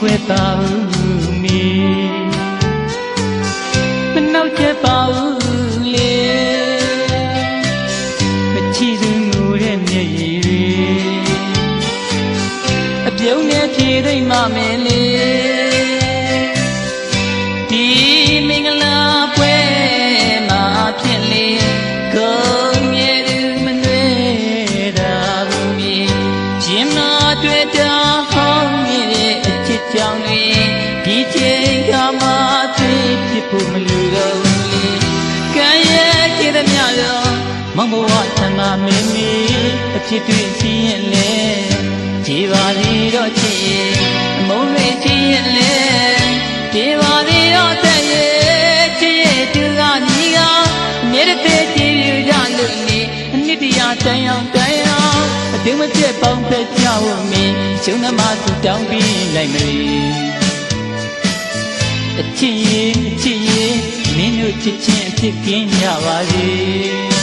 ခွဲသာဘူးမီမနှောက်ချက်ပါဘူးလေမချီစဉ်ငိုတဲ့မျက်ရည်တွေအပြုံးနဲ့ဖြေသိမ့်မမင်းလေဒီမင်္ဂလာပွဲမှာဖြစ်လေကိုတွေ့တာ မမဝသနာမင်းမီအဖြစ်တွေ့စီရင်လေကြည်ပါလေတော့ချစ်ရင်အမုန်းတွေချစ်ရင်လေကြည်ပါလေတော့တဲ့ရဲ့ချစ်ရဲ့သူကညီကအမြဲတည်းကြည်ပြကြလို့နေအနှစ်တရာတန်အောင်တန်အောင်အတင်းမပြတ်ပေါင်းဖက်ကြဖို့မင်းရှုံးသမားသူတောင်းပြီးလိုက်မလို့အချစ်ရင်အချစ်ရင်မင်းတို့ချစ်ချင်းအဖြစ်ကင်းကြပါစေ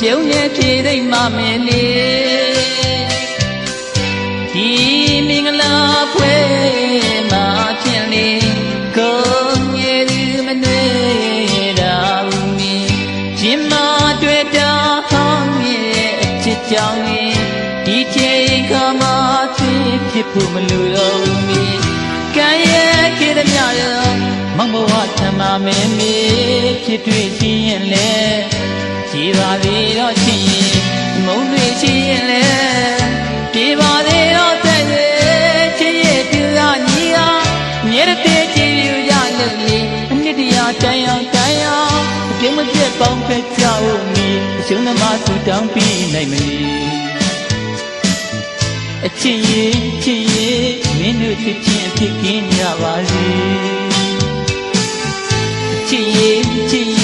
ပြုံးနဲ့ဖြေသိမ့်မမင်းလေဒီမင်္ဂလာပွဲမှာဖြစ်လေကုန်ရည်သူမနှွေတာဘူးမီရှင်မတွေ့တာဟောင်းရဲ့အချစ်ကြောင့်ဒီချိန်ခါမှာဖြစ်ဖြစ်ဖို့မလိုတော့ဘူးမီကံရဲ့ခေတ္တမြရောမမဘဝထမမင်းမီဖြစ်တွေ့စီရင်လေ ကြည်ပါလေတော့ချစ်ရင်မုန်းတွေချစ်ရင်လေပြေပါလေတော့တဲ့ရဲ့ချစ်ရဲ့သူကညီဟာမြေရတဲ့ကြည်ယူကြလို့လေအနှစ်တရာတန်အောင်တန်အောင်အပြင်းမပြတ်ပေါင်းဖက်ကြဖို့မီအရှုံးသမားသူတောင်းပြီးနိုင်မည်အချစ်ရဲ့ချစ်ရဲ့မင်းတို့ချစ်ချင်းအဖြစ်ကင်းကြပါစေအချစ်ရဲ့ချစ်ရဲ့